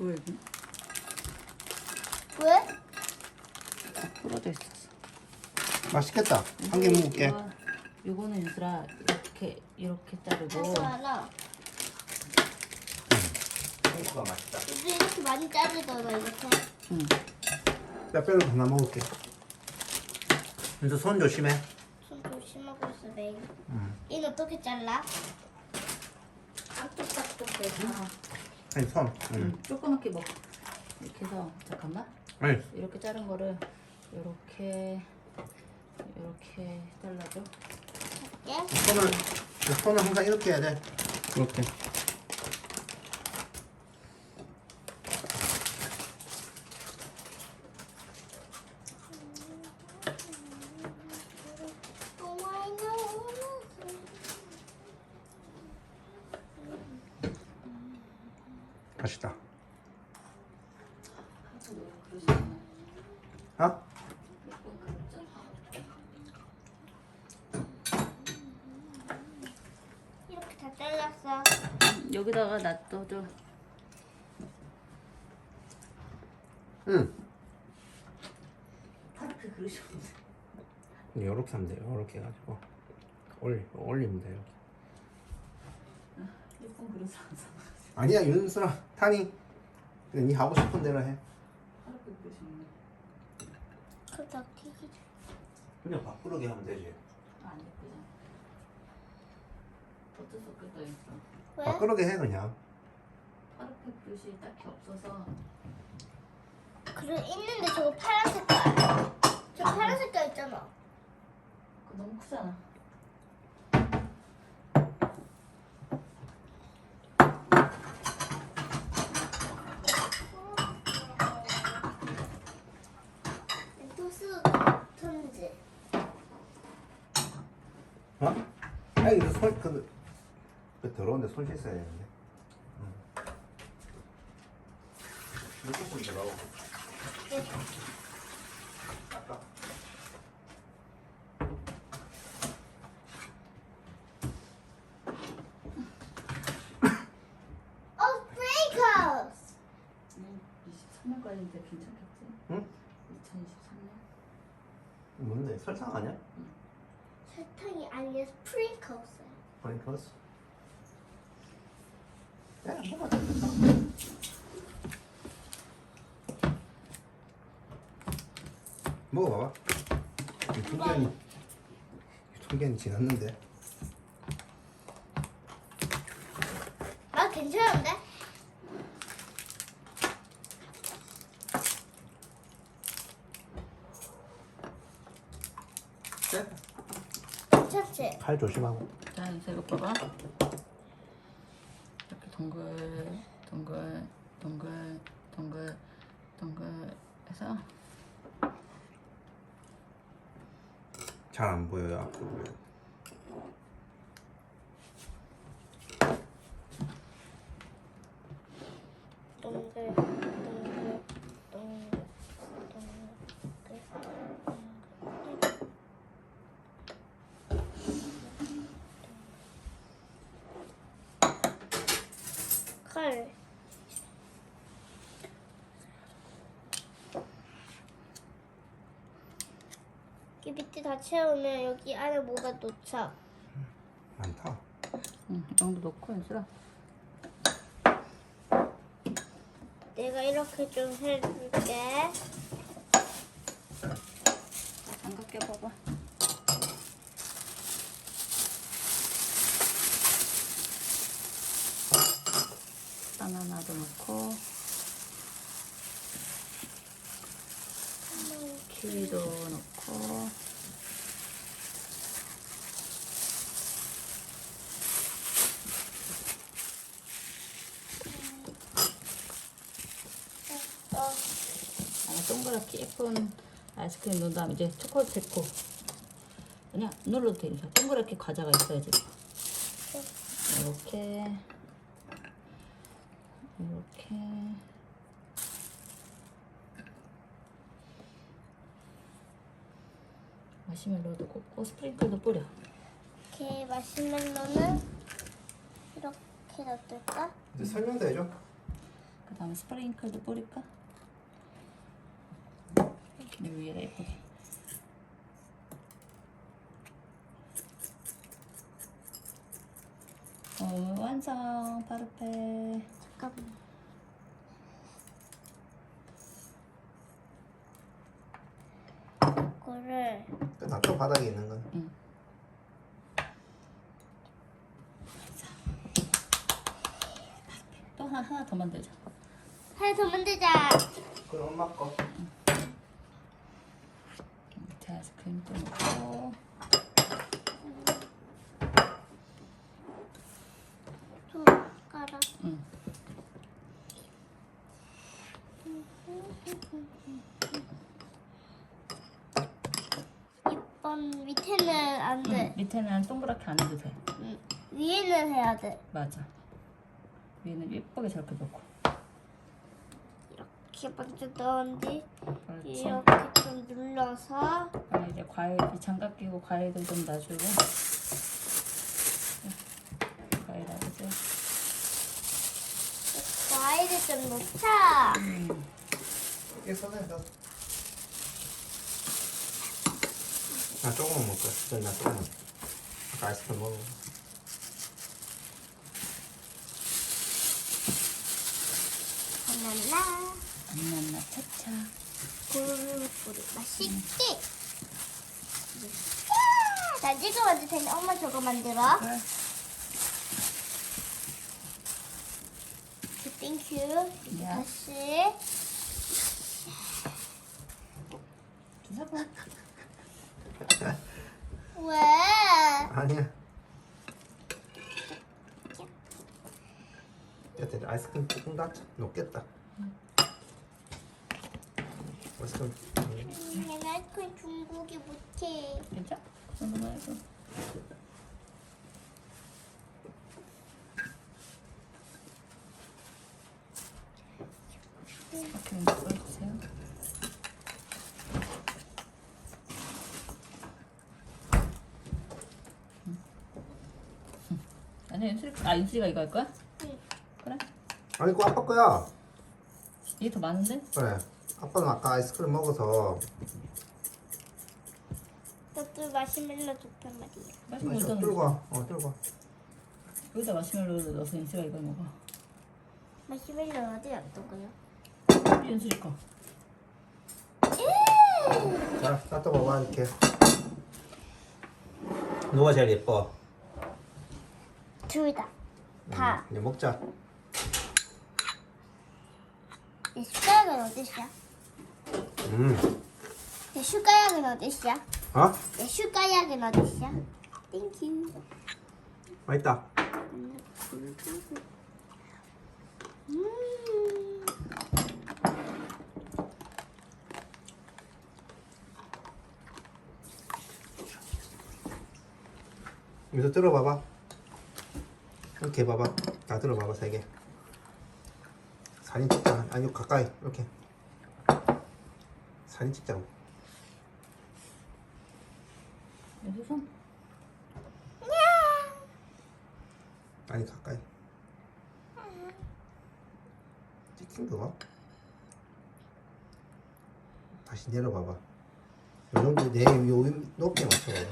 왜? 왜? 부러져 있었어. 맛있겠다. 한 개 먹을게. 이거- 요거는 윤수라 이렇게 이렇게 자르고 맛있다. 요즘 이렇게 많이 자르잖아 이렇게. 응. 뼈뼈를 하나 먹을게. 그래서 손 조심해. 손 조심하고 있어 매일. 응. 얘는 어떻게 잘라? 안 똑딱똑해. 아 니 손. 응. 응, 조그맣게 먹. 이렇게 해서 잠깐만 아니 이렇게 자른 거를 이렇게 이렇게 잘라줘. 할게. 손을 손을 항상 이렇게 해야 돼. 이렇게. 맛있다. 어? 이렇게 다 잘랐어. 여기다가 놔둬줘. 응. 파르크 그릇이 없네. 이렇게 하면 돼요. 이렇게 해가지고 올리 올리면 돼요. 예쁜 그릇을 안 사. 아니야 윤수라 타니. 그냥 네 하고 싶은 대로 해. 그냥 바꾸르게 하면 되지. 안 예쁘잖아. 어쩔 수 없겠다 윤수라. 왜? 바꾸르게 해 그냥. 파르크 그릇이 딱히 없어서 그래 있는데 저거 파란 색깔. 저 파란 색깔 있잖아. 그거 너무 크잖아. 소스 ton지. 어? 아니 이거 손 그, 그 더러운데 손 씻어야 되는데. 아까. 어, 스프링클스. 23년까지인데 괜찮겠지? 응? 2023년? 뭔데 설탕 아니야? 설탕이 아니라 스프링클스. 프링클스. 야 먹어. 먹어봐봐. 유통기한이 유통기한이 지났는데. 아 괜찮은데? 괜찮지? 칼 조심하고. 자, 이제 이거 봐봐. 이렇게 동글, 동글, 동글, 동글, 동글 해서 잘 안 보여요 앞으로. 동글 동글 동글 동글 칼이 밑에 다 채우면 여기 안에 뭐가 놓쳐 많다. 응, 이 정도 넣고 연수라 내가 이렇게 좀 해줄게 장갑 껴봐봐. 바나나도 넣고 키위도 넣고 어, 아, 동그랗게 예쁜 아이스크림 넣은 다음에 이제 초콜릿 데코 아니야 눌러도 돼 이제 동그랗게 과자가 있어야지. 이렇게 이렇게 마시멜로도 꽂고 스프링클도 뿌려 이렇게 마시멜로는 이렇게 놔둘까? 이제 설명도 해줘. 그 다음에 스프링클도 뿌릴까? 이렇게 위에다 예쁘게. 어, 완성 파르페. 잠깐만. 이거를 끝났죠 바닥에 있는 건. 응. 또 하나 하나 더 만들자. 하나 더 만들자. 그럼 엄마 거. 밑에 아이스크림도 넣고. 손가락. 응. 이번 밑에는 안 돼. 응, 밑에는 동그랗게 안 해도 돼. 응. 위에는 해야 돼. 맞아. 위에는 예쁘게 저렇게 넣고. 이렇게 먼저 넣은 뒤 그렇지. 이렇게 좀 눌러서 그다음에 이제 과일 장갑 끼고 과일들 좀 놔주고. 과일 놔주세요. 과일을 좀 넣자. 음. 이게 선생님 더. 나 조금만 먹을 거야. 나 조금만. 아까 아이스크림 먹어. 바나나 안난나 차차. 고루고루 맛있게. 야! 나 이거 만들 테니 엄마 저거 만들어. 그래. 땡큐. 야. 다시. 주사봐. 왜? 아니야. 여태 아이스크림 조금 다 녹겠다. 아이스크림. 음, 음, 아이스크림 중국이 못해. 괜찮아? 너무. 이렇게 넣어주세요. 음. 음. 아니 윤수리 아 윤수리가 이거 할 거야? 응. 그래? 아니 그거 아빠 거야. 이게 더 많은데? 그래. 아빠는 아까 아이스크림 먹어서 너도 마시멜로 좋단 말이야. 마시멜로 일단 들고 와. 어 들고 와. 여기다 마시멜로 넣어서 윤수리가 이걸 먹어. 마시멜로 어디 놔두고요? 윤수리 거. 자, 따뜻 봐봐 이렇게. 누가 제일 예뻐? 둘 다. 다. 음, 이제 먹자. 내 숟가락은 어딨어? 음. 내 숟가락은 어딨어? 어? 내 숟가락은 어딨어? 땡큐. 맛있다. 음. 여기서 들어봐봐. 이렇게 해봐봐. 다 들어봐봐 세 개. 사진 찍자. 아니 가까이 이렇게. 사진 찍자고. 손. 아니 가까이. 찍힌 거. 다시 내려봐봐. 요 정도 내 요 높게 맞춰봐봐.